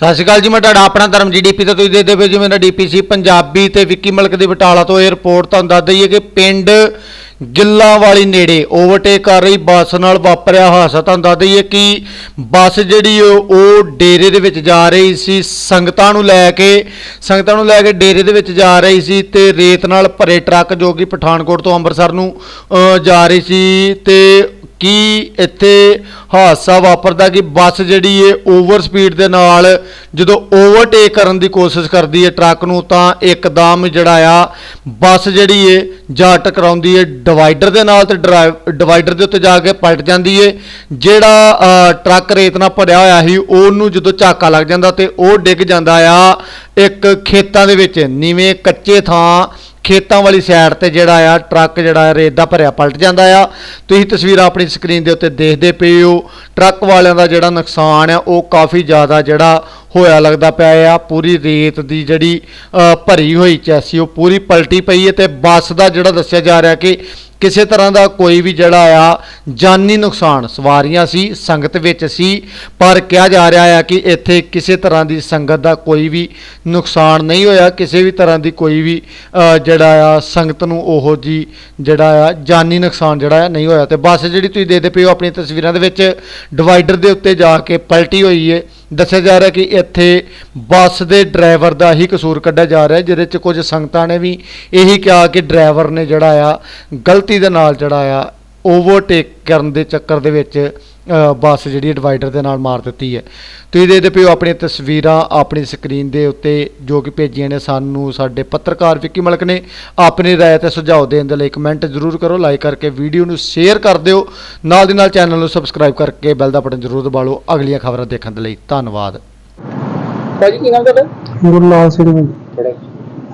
ਸਤਿ ਸ਼੍ਰੀ ਅਕਾਲ ਜੀ, ਮੈਂ ਤੁਹਾਡਾ ਆਪਣਾ ਧਰਮ ਜੀਡੀਪੀ ਤੋਂ ਤੁਸੀਂ ਦੇਖਦੇ ਪਏ ਜੀ ਮੇਰਾ ਡੀਪੀਸੀ ਪੰਜਾਬੀ ਤੇ ਵਿੱਕੀ ਮਲਕ ਦੇ ਬਟਾਲਾ ਤੋਂ ਇਹ ਤੁਹਾਨੂੰ ਦੱਸ ਦਈਏ ਕਿ ਪਿੰਡ ਗਿੱਲਾਂ ਵਾਲੀ ਨੇੜੇ ਓਵਰਟੇਕ ਕਰ ਰਹੀ ਬੱਸ ਨਾਲ ਵਾਪਰਿਆ ਹਾਦਸਾ। ਤੁਹਾਨੂੰ ਦੱਸ ਦਈਏ ਕਿ ਬੱਸ ਜਿਹੜੀ ਉਹ ਡੇਰੇ ਦੇ ਵਿੱਚ ਜਾ ਰਹੀ ਸੀ, ਸੰਗਤਾਂ ਨੂੰ ਲੈ ਕੇ, ਸੰਗਤਾਂ ਨੂੰ ਲੈ ਕੇ ਡੇਰੇ ਦੇ ਵਿੱਚ ਜਾ ਰਹੀ ਸੀ ਤੇ ਰੇਤ ਨਾਲ ਭਰੇ ਟਰੱਕ ਜੋ ਕਿ ਪਠਾਨਕੋਟ ਤੋਂ ਅੰਮ੍ਰਿਤਸਰ ਨੂੰ ਜਾ ਰਹੀ ਸੀ ਤੇ ਕੀ ਇੱਥੇ ਹਾਦਸਾ ਵਾਪਰਦਾ ਕਿ ਬੱਸ ਜਿਹੜੀ ਏ ਓਵਰ ਸਪੀਡ ਦੇ ਨਾਲ ਜਦੋਂ ਓਵਰਟੇਕ ਕਰਨ ਦੀ ਕੋਸ਼ਿਸ਼ ਕਰਦੀ ਏ ਟਰੱਕ ਨੂੰ, ਤਾਂ ਇੱਕਦਮ ਜਿਹੜਾ ਆ ਬੱਸ ਜਿਹੜੀ ਏ ਜਾ ਟਕਰਾਉਂਦੀ ਏ, ਡਿਵਾਈਡਰ ਦੇ ਨਾਲ ਤੇ ਡਰਾਈਵ- ਡਿਵਾਈਡਰ ਦੇ ਉੱਤੇ ਜਾ ਕੇ ਪਲਟ ਜਾਂਦੀ ਏ। ਜਿਹੜਾ ਟਰੱਕ ਰੇਤ ਨਾਲ ਭਰਿਆ ਹੋਇਆ ਸੀ, ਉਹਨੂੰ ਜਦੋਂ ਝਾਕਾ ਲੱਗ ਜਾਂਦਾ ਤੇ ਉਹ ਡਿੱਗ ਜਾਂਦਾ ਆ ਇੱਕ ਖੇਤਾਂ ਦੇ ਵਿੱਚ, ਨੀਵੇਂ ਕੱਚੇ ਥਾਂ ਖੇਤਾਂ ਵਾਲੀ ਸਾਈਡ ਤੇ ਜਿਹੜਾ ਆ, ਟਰੱਕ ਜਿਹੜਾ ਆ, ਰੇਤ ਦਾ ਭਰਿਆ ਪਲਟ ਜਾਂਦਾ ਆ। ਤੁਸੀਂ ਤਸਵੀਰਾਂ ਆਪਣੀ ਸਕਰੀਨ ਦੇ ਉੱਤੇ ਦੇਖਦੇ ਪਏ ਹੋ। ਟਰੱਕ ਵਾਲਿਆਂ ਦਾ ਜਿਹੜਾ ਨੁਕਸਾਨ ਆ, ਉਹ ਕਾਫੀ ਜ਼ਿਆਦਾ ਜਿਹੜਾ ਹੋਇਆ ਲੱਗਦਾ ਪਿਆ ਆ, ਪੂਰੀ ਰੇਤ ਦੀ ਜਿਹੜੀ ਭਰੀ ਹੋਈ ਚੈਸੀ, ਉਹ ਪੂਰੀ ਪਲਟੀ ਪਈ ਹੈ ਤੇ ਬੱਸ ਦਾ ਜਿਹੜਾ ਦੱਸਿਆ ਜਾ ਰਿਹਾ ਕਿ ਕਿਸੇ ਤਰ੍ਹਾਂ ਦਾ ਕੋਈ ਵੀ ਜਿਹੜਾ ਆ, ਜਾਨੀ ਨੁਕਸਾਨ, ਸਵਾਰੀਆਂ ਸੀ, ਸੰਗਤ ਵਿੱਚ ਸੀ, ਪਰ ਕਿਹਾ ਜਾ ਰਿਹਾ ਆ ਕਿ ਇੱਥੇ ਕਿਸੇ ਤਰ੍ਹਾਂ ਦੀ ਸੰਗਤ ਦਾ ਕੋਈ ਵੀ ਨੁਕਸਾਨ ਨਹੀਂ ਹੋਇਆ, ਕਿਸੇ ਵੀ ਤਰ੍ਹਾਂ ਦੀ ਕੋਈ ਵੀ ਜਿਹੜਾ ਆ, ਸੰਗਤ ਨੂੰ ਉਹੋ ਜੀ ਜਿਹੜਾ ਆ, ਜਾਨੀ ਨੁਕਸਾਨ ਜਿਹੜਾ ਆ ਨਹੀਂ ਹੋਇਆ। ਤੇ ਬੱਸ ਜਿਹੜੀ ਤੁਸੀਂ ਦੇਖਦੇ ਪਏ ਹੋ, ਆਪਣੀਆਂ ਤਸਵੀਰਾਂ ਦੇ ਵਿੱਚ, ਡਿਵਾਈਡਰ ਦੇ ਉੱਤੇ ਜਾ ਕੇ ਪਲਟੀ ਹੋਈ ਏ। ਦੱਸਿਆ ਜਾ ਰਿਹਾ ਕਿ ਇੱਥੇ ਬੱਸ ਦੇ ਡਰਾਈਵਰ ਦਾ ਹੀ ਕਸੂਰ ਕੱਢਿਆ ਜਾ ਰਿਹਾ, ਜਿਹਦੇ ਚ ਕੁਝ ਸੰਗਤਾਂ ਨੇ ਵੀ ਇਹੀ ਕਿਹਾ ਕਿ ਡਰਾਈਵਰ ਨੇ ਜਿਹੜਾ ਆ, ਗਲਤੀ ਦੇ ਨਾਲ ਜਿਹੜਾ ਆ ਓਵਰਟੇਕ ਕਰਨ ਦੇ ਚੱਕਰ ਦੇ ਵਿੱਚ ਬੱਸ ਜਿਹੜੀ ਡਿਵਾਈਡਰ ਦੇ ਨਾਲ ਮਾਰ ਦਿੱਤੀ ਹੈ। ਤੁਸੀਂ ਦੇਖਦੇ ਹੋ ਆਪਣੀਆਂ ਤਸਵੀਰਾਂ ਆਪਣੀ ਸਕਰੀਨ ਦੇ ਉੱਤੇ ਜੋ ਕਿ ਭੇਜੀਆਂ ਨੇ ਸਾਨੂੰ ਸਾਡੇ ਪੱਤਰਕਾਰ ਵਿੱਕੀ ਮਲਕ ਨੇ ਆਪਣੀ ਰਾਏ ਤੇ ਸੁਝਾਅ ਦੇਣ ਦੇ ਲਈ ਕਮੈਂਟ ਜ਼ਰੂਰ ਕਰੋ ਲਾਈਕ ਕਰਕੇ ਵੀਡੀਓ ਨੂੰ ਸ਼ੇਅਰ ਕਰ ਦਿਓ। ਨਾਲ ਦੀ ਨਾਲ ਚੈਨਲ ਨੂੰ ਸਬਸਕ੍ਰਾਈਬ ਕਰਕੇ ਬੈਲ ਦਾ ਬਟਨ ਜ਼ਰੂਰ ਦਬਾ ਲਓ ਅਗਲੀਆਂ ਖਬਰਾਂ ਦੇਖਣ ਦੇ ਲਈ ਧੰਨਵਾਦ। ਭਾਜੀ ਕੀ ਨਾਮ ਤੁਹਾਡਾ? ਗੁਰਲਾਲ ਸਿੰਘ ਜੀ।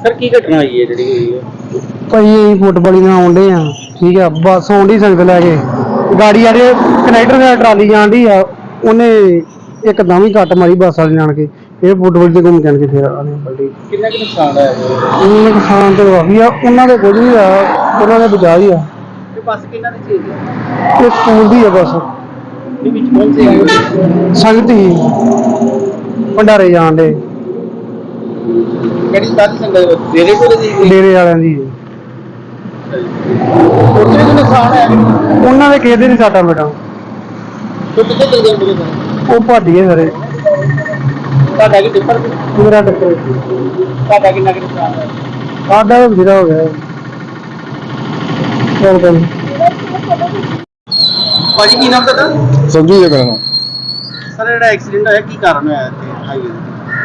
ਸਰ ਕੀ ਘਟਨਾ ਹੋਈ ਹੈ ਜਿਹੜੀ ਹੋਈ ਹੈ? ਭਾਈ ਇਹ ਫੁੱਟਬਾਲੀ ਨਾਲ ਆਉਂਦੇ ਆ ਠੀਕ ਆ ਬੱਸ ਆਉਂਦੀ ਸੰਗਤ ਲੈ ਕੇ। ਗਾੜੀ ਰਹੀ ਕਨੈਕਟਰ ਨਾਲ ਟਰਾਲੀ ਜਾਂਦੀ ਆ ਉਹਨੇ ਇੱਕਦਮ ਹੀ ਕੱਟ ਮਾਰੀ ਬੱਸ ਵਾਲੇ ਨਾਲ ਕੇ ਇਹ ਫੁੱਟਬਾਲ ਤੇ ਘੁੰਮ ਜਾਣ ਕੇ ਫੇਰ ਆਨੇ ਪਲਟੀ ਕਿੰਨਾ ਕੁ ਨੁਕਸਾਨ ਤੇ ਕਾਫੀ ਆ ਉਹਨਾਂ ਦੇ ਕੁਝ ਨਹੀਂ ਆ ਉਹਨਾਂ ਦੇ ਬਚਾ ਹੀ ਆ। ਤੇ ਬੱਸ ਕਿੰਨਾ ਦੀ ਚੀਜ਼ ਹੈ ਇਹ ਸਕੂਲ ਦੀ ਆ ਬੱਸ। ਦੇ ਵਿੱਚ ਕੌਣ ਸੀ? ਸੰਗਤ ਹੀ। ਭੰਡਾਰੇ ਜਾਣ ਦੇ। ਕਿਹੜੀ ਸਾਡੀ ਸੰਗਤ ਦੇਰੇ ਕੋਲ ਦੀ ਡੇਰੇ ਵਾਲਿਆਂ ਦੀ। ਉੱਥੇ ਨੁਕਸਾਨ ਹੈ ਉਹਨਾਂ ਦੇ ਕਿਸੇ ਦੇ ਨਹੀਂ ਸਾਟਾ ਬੇਟਾ। ਟੁੱਟ ਕੇ ਚਲ ਜਾਂਦੇ ਨੇ ਉਹ ਭਾਡੀਏ ਸਾਰੇ। ਤੁਹਾਡਾ ਕੀ ਟਿੱਪਰ ਮੇਰਾ ਟੱਕਰ ਤੁਹਾਡਾ ਕਿੰਨਾ ਕੁ ਨੁਕਸਾਨ ਹੈ ਸਾਡਾ ਤਾਂ ਬਥੇਰਾ ਹੋ ਗਿਆ। ਚਲ ਕੋਈ ਭਾਜੀ ਕੀ ਨਾਮ ਤੁਹਾਡਾ? ਸੰਜੂ ਜੀ ਕਰਨਾ ਸਰ ਜਿਹੜਾ ਐਕਸੀਡੈਂਟ ਹੋਇਆ ਕੀ ਕਾਰਨ ਹੋਇਆ ਇੱਥੇ? ਹਾਈਵੇ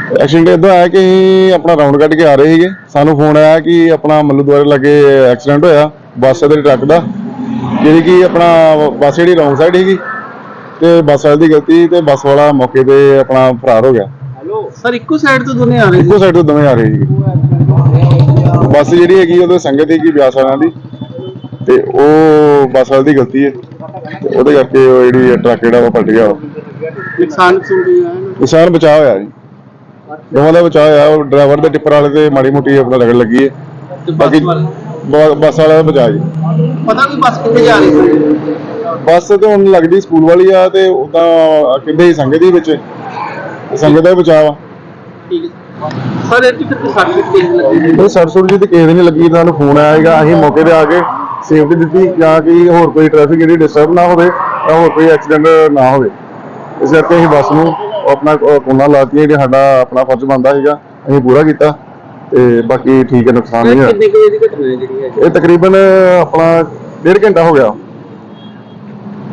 ਤੇ ਐਕਸੀਡੈਂਟ ਇਦਾਂ ਆਇਆ ਕਿ ਅਸੀਂ ਆਪਣਾ ਰਾਉਂਡ ਕੱਢ ਕੇ ਆ ਰਹੇ ਸੀਗੇ। ਸਾਨੂੰ ਫੋਨ ਆਇਆ ਕਿ ਆਪਣਾ ਮੱਲੂ ਦੁਆਰੇ ਲੱਗੇ ਐਕਸੀਡੈਂਟ ਹੋਇਆ ਬੱਸ ਦੇ ਟਰੱਕ ਦਾ। ਜਿਹੜੀ ਕਿ ਆਪਣਾ ਬੱਸ ਜਿਹੜੀ ਰੌਂਗ ਸਾਈਡ ਸੀਗੀ ਤੇ ਬੱਸ ਵਾਲੇ ਦੀ ਗਲਤੀ ਤੇ ਬੱਸ ਵਾਲਾ ਮੌਕੇ ਤੇ ਆਪਣਾ ਫਰਾਰ ਹੋ ਗਿਆ। ਹੈਲੋ ਸਰ ਇੱਕੋ ਸਾਈਡ ਤੋਂ ਦੋਨੇ ਆ ਰਹੇ ਇੱਕੋ ਸਾਈਡ ਤੋਂ ਦੋਵੇਂ ਆ ਰਹੇ ਸੀਗੇ ਬੱਸ ਜਿਹੜੀ ਹੈਗੀ ਉਹਦੇ ਸੰਗਤ ਸੀਗੀ ਬਿਆਸ ਵਾਲਿਆਂ ਦੀ ਤੇ ਉਹ ਬੱਸ ਵਾਲੇ ਦੀ ਗਲਤੀ ਹੈ ਤੇ ਉਹਦੇ ਕਰਕੇ ਉਹ ਜਿਹੜੀ ਟਰੱਕ ਜਿਹੜਾ ਉਹ ਪਲਟ ਗਿਆ। ਨੁਕਸਾਨ ਨੁਕਸਾਨ ਕੀ ਹੋਇਆ ਨਿਸ਼ਾਨ ਬਚਾਅ ਹੋਇਆ ਜੀ। ਦੋਵਾਂ ਦਾ ਬਚਾਅ ਹੋਇਆ ਉਹ ਡਰਾਈਵਰ ਦੇ ਟਿੱਪਰ ਵਾਲੇ ਤੇ ਮਾੜੀ ਮੋਟੀ ਆਪਣਾ ਰਗੜ ਲੱਗੀ ਹੈ। ਬਾਕੀ ਬੱਸ ਵਾਲੇ? ਬ- ਬੱਸ ਵਾਲਾ ਦਾ ਬਚਾਅ ਜੀ। ਪਤਾ ਵੀ ਬੱਸ ਕਿੱਥੇ ਜਾ ਰਹੀ ਸੀ? ਬੱਸ ਤੇ ਹੁਣ ਲੱਗਦੀ ਸਕੂਲ ਵਾਲੀ ਆ ਤੇ ਉਦਾਂ ਕਿੰਦੇ ਹੀ ਸੰਗਤ ਦੀ ਵਿੱਚ। ਤੇ ਸੰਗਤ ਦਾ ਬਚਾਅ ਵਾ ਠੀਕ ਹੈ। ਸਰ ਇਹ ਟਿਕਟ ਤੇ ਸਾਡੇ ਤੇ ਲੱਗੀ? ਇਹ ਸਰਸੁਰ ਜੀ ਤੇ ਕਿਸੇ ਦੀ ਨਹੀਂ ਲੱਗੀ ਇਹਨਾਂ ਨੂੰ ਫੋਨ ਆਇਆ ਹੈਗਾ ਅਸੀਂ ਮੌਕੇ ਤੇ ਆ ਕੇ ਸੇਫਟੀ ਦਿੱਤੀ ਜਾਂ ਕਿ ਹੋਰ ਕੋਈ ਟ੍ਰੈਫਿਕ ਜਿਹੜੀ ਡਿਸਟਰਬ ਨਾ ਹੋਵੇ ਜਾਂ ਹੋਰ ਕੋਈ ਐਕਸੀਡੈਂਟ ਨਾ ਹੋਵੇ। ਇਸ ਕਰਕੇ ਅਸੀਂ ਬੱਸ ਨੂੰ ਆਪਣਾ ਕੋਨਾ ਲਾਤੀ ਜਿਹੜੀ ਸਾਡਾ ਆਪਣਾ ਫਰਜ਼ ਬਣਦਾ ਸੀਗਾ ਅਸੀਂ ਪੂਰਾ ਕੀਤਾ। ਤੇ ਬਾਕੀ ਠੀਕ ਹੈ ਨੁਕਸਾਨ ਨਹੀਂ ਹੋਇਆ। ਕਿੰਨੇ ਕੁ ਵਜੇ ਦੀ ਘਟਨਾ ਹੈ ਜਿਹੜੀ ਹੈ ਇਹ ਤਕਰੀਬਨ ਆਪਣਾ ਡੇਢ ਘੰਟਾ ਹੋ ਗਿਆ।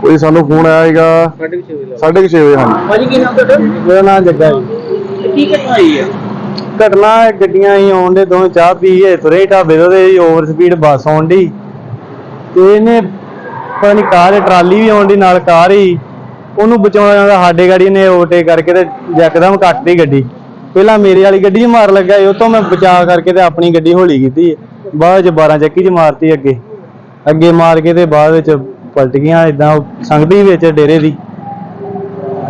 ਕੋਈ ਸਾਨੂੰ ਫੋਨ ਆਇਆ ਹੈਗਾ ਸਾਡੇ ਵਿੱਚ ਹੋਈ ਸਾਢੇ ਕੁ ਛੇ ਵਜੇ ਹਾਂਜੀ। ਭਾਜੀ ਕੀ ਨਾਮ ਤੁਹਾਡਾ? ਮੇਰਾ ਨਾਮ ਜੱਗਾ ਜੀ। ਤੇ ਕੀ ਘਟਨਾ ਹੋਈ ਹੈ? ਘਟਨਾ ਗੱਡੀਆਂ ਹੀ ਆਉਣ ਦੇ ਦੋਵੇਂ ਚਾਹ ਪੀ ਕੇ ਤੁਰੇ ਢਾਬੇ ਤੋਂ ਤੇ ਓਵਰ ਸਪੀਡ ਬੱਸ ਆਉਣ ਦੀ ਤੇ ਇਹਨੇ ਪਤਾ ਨਹੀਂ ਕਾਰ ਹੈ, ਟਰਾਲੀ ਵੀ ਆਉਣ ਦੀ ਨਾਲ ਕਾਰ ਹੀ। ਉਹਨੂੰ ਬਚਾਉਣਾ ਜਾਂਦਾ ਸਾਡੇ ਗਾੜੀ ਨੇ ਓਵਰਟੇਕ ਕਰਕੇ ਤੇ ਯਕਦਮ ਕੱਟਤੀ ਗੱਡੀ। ਪਹਿਲਾਂ ਮੇਰੇ ਵਾਲੀ ਗੱਡੀ 'ਚ ਮਾਰ ਲੱਗਾ ਉਹ ਤੋਂ ਮੈਂ ਬਚਾ ਕਰਕੇ ਤੇ ਆਪਣੀ ਗੱਡੀ ਹੌਲੀ ਕੀਤੀ ਬਾਅਦ 'ਚ 12 ਚੱਕੀ 'ਚ ਮਾਰਤੀ ਅੱਗੇ। ਅੱਗੇ ਮਾਰ ਕੇ ਤੇ ਬਾਅਦ ਵਿੱਚ ਪਲਟ ਗਈਆਂ ਇਦਾਂ ਸੰਗਦੀ ਵਿੱਚ ਡੇਰੇ ਦੀ।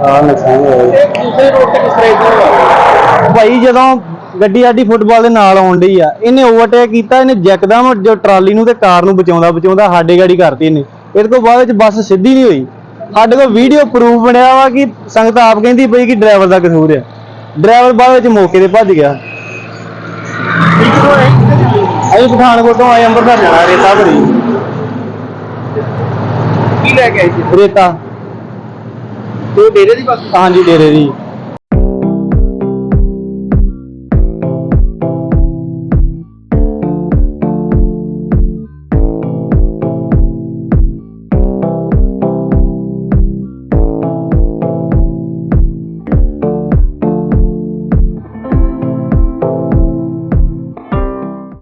ਆ ਨੁਕਸਾਨ ਹੋਇਆ ਜੀ। ਇਹ ਦੂਸਰੇ ਰੋਡ ਤੇ ਕਿਸ ਤਰ੍ਹਾਂ ਇੱਧਰ ਹੋਇਆ? ਭਾਈ ਜਦੋਂ ਗੱਡੀ ਸਾਡੀ ਫੁੱਟਬਾਲ ਦੇ ਨਾਲ ਆਉਣ ਡਈ ਆ ਇਹਨੇ ਓਵਰਟੇਕ ਕੀਤਾ ਇਹਨੇ ਯਕਦਮ ਜੋ ਟਰਾਲੀ ਨੂੰ ਤੇ ਕਾਰ ਨੂੰ ਬਚਾਉਂਦਾ ਬਚਾਉਂਦਾ ਸਾਡੇ ਗਾੜੀ ਕਰਤੀ ਇਹਨੇ। ਇਹਦੇ ਤੋਂ ਬਾਅਦ ਵਿੱਚ ਬੱਸ ਸਿੱਧੀ ਨਹੀਂ ਹੋਈ। ਸਾਡੇ ਕੋਲ ਵੀਡੀਓ ਪ੍ਰੂਫ ਬਣਿਆ ਵਾ ਕਿ ਸੰਗਤ ਆਪ ਕਹਿੰਦੀ ਪਈ ਕਿ ਡਰਾਈਵਰ ਦਾ ਕਸੂਰ ਆ। ਡਰਾਈਵਰ ਬਾਅਦ ਵਿੱਚ ਮੌਕੇ ਤੇ ਭੱਜ ਗਿਆ। ਅਸੀਂ ਪਠਾਨਕੋਟ ਤੋਂ ਆਏ ਅੰਮ੍ਰਿਤਸਰ ਜਾਣਾ ਰੇਤਾ ਭਰੀ। ਕੀ ਲੈ ਕੇ ਆਏ ਸੀ? ਰੇਤਾ। ਤੇ ਡੇਰੇ ਦੀ ਬੱਸ? ਹਾਂਜੀ ਡੇਰੇ ਦੀ।